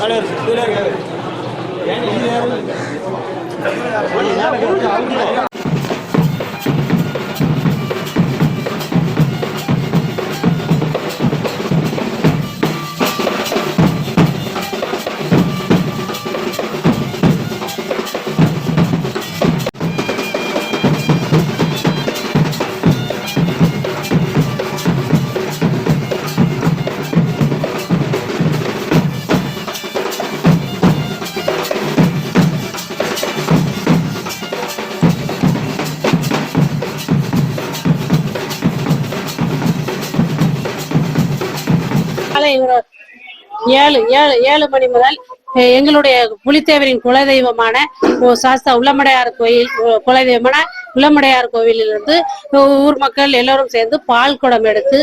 தலைவர் காலை ஏழு ஏழு ஏழு மணி முதல் எங்களுடைய புலித்தேவரின் குலதெய்வமான சாஸ்தா உள்ளமடையார் கோயில் குலதெய்வமான உள்ளமடையார் கோவிலிலிருந்து ஊர் மக்கள் எல்லோரும் சேர்ந்து பால் குடம் எடுத்து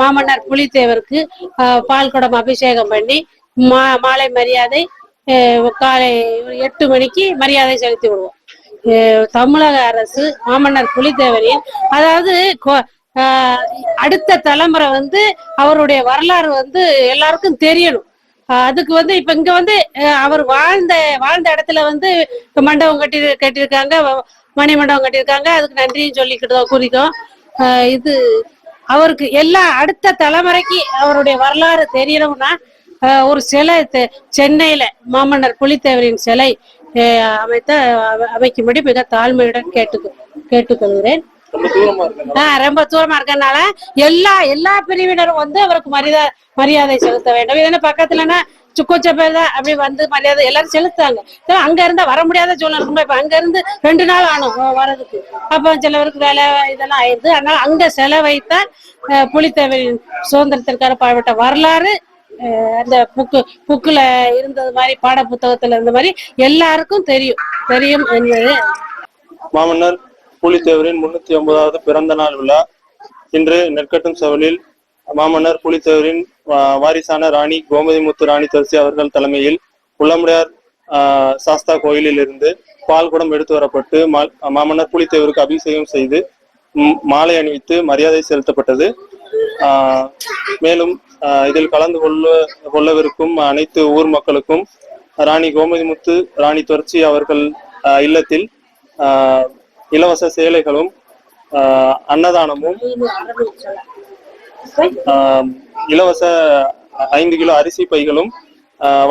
மாமன்னர் புலித்தேவருக்கு பால் குடம் அபிஷேகம் பண்ணி மா மாலை மரியாதை காலை எட்டு மணிக்கு மரியாதை செலுத்தி விடுவோம். தமிழக அரசு மாமன்னர் புலித்தேவரின் அதாவது அடுத்த தலைமுறை வந்து அவருடைய வரலாறு வந்து எல்லாருக்கும் தெரியணும். அதுக்கு வந்து இப்ப இங்க வந்து அவர் வாழ்ந்த வாழ்ந்த இடத்துல வந்து மண்டபம் கட்டி கட்டியிருக்காங்க மணி மண்டபம் கட்டியிருக்காங்க. அதுக்கு நன்றியும் சொல்லிக்கிட்டு குறிக்கும் இது அவருக்கு எல்லா அடுத்த தலைமுறைக்கு அவருடைய வரலாறு தெரியணும்னா ஒரு சிலை தெ- சென்னையில மாமன்னர் புலித்தேவரின் சிலை அமைத்த அமைக்கும்படி மிக தாழ்மையுடன் கேட்டு கேட்டுக்கொள்கிறேன். ரொம்ப தூரமா இருக்கறனால எல்லா எல்லா பிரிவினரும் வந்து அவருக்கு மரியாதை மரியாதை செலுத்த வேண்டும். இதென்ன பக்கத்துலன்னா சுக்கோச்ச பேர் தான் அப்படி வந்து மரியாதை எல்லாரும் செலுத்தாங்க அங்க இருந்தா வர முடியாத சூழ்நிலை. ரொம்ப இப்ப அங்க இருந்து ரெண்டு நாள் ஆனும் அஹ் வரதுக்கு அப்ப சிலவருக்கு வேலை இதெல்லாம் ஆயிடுது. அதனால அங்க செலவைத்தான் புலித்தேவரின் சுதந்திரத்திற்கான பாடுபட்ட வரலாறு அந்த புக்கு புக்குல இருந்தது மாதிரி பாட புத்தகத்துல இருந்த மாதிரி எல்லாருக்கும் தெரியும். தெரியும் என்பது. மாமன்னர் புலித்தேவரின் முன்னூத்தி ஒன்பதாவது பிறந்த நாள் விழா. இன்று நெற்கட்டும் செவலில் மாமன்னர் புலித்தேவரின் வாரிசான ராணி கோமதிமுத்து ராணி தரிசி அவர்கள் தலைமையில் உள்ளமுடையார் ஆஹ், சாஸ்தா கோயிலில் இருந்து பால் குடம் எடுத்து வரப்பட்டு மா- மாமன்னர் புலித்தேவருக்கு அபிஷேகம் செய்து மாலை அணிவித்து மரியாதை செலுத்தப்பட்டது. ஆஹ், மேலும் இதில் கலந்து கொள்ள கொள்ளவிருக்கும் அனைத்து ஊர் மக்களுக்கும் ராணி கோமதிமுத்து ராணி தொடர்ச்சி அவர்கள் இல்லத்தில் ஆஹ், இலவச சேலைகளும் அன்னதானமும் இலவச ஐந்து கிலோ அரிசி பைகளும்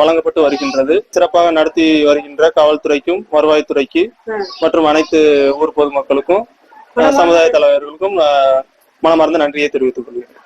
வழங்கப்பட்டு வருகின்றது. சிறப்பாக நடத்தி வருகின்ற காவல்துறைக்கும் வருவாய்த்துறைக்கு மற்றும் அனைத்து ஊர் பொதுமக்களுக்கும் சமுதாய தலைவர்களுக்கும் மனமார்ந்த நன்றியை தெரிவித்துக் கொள்கிறேன்.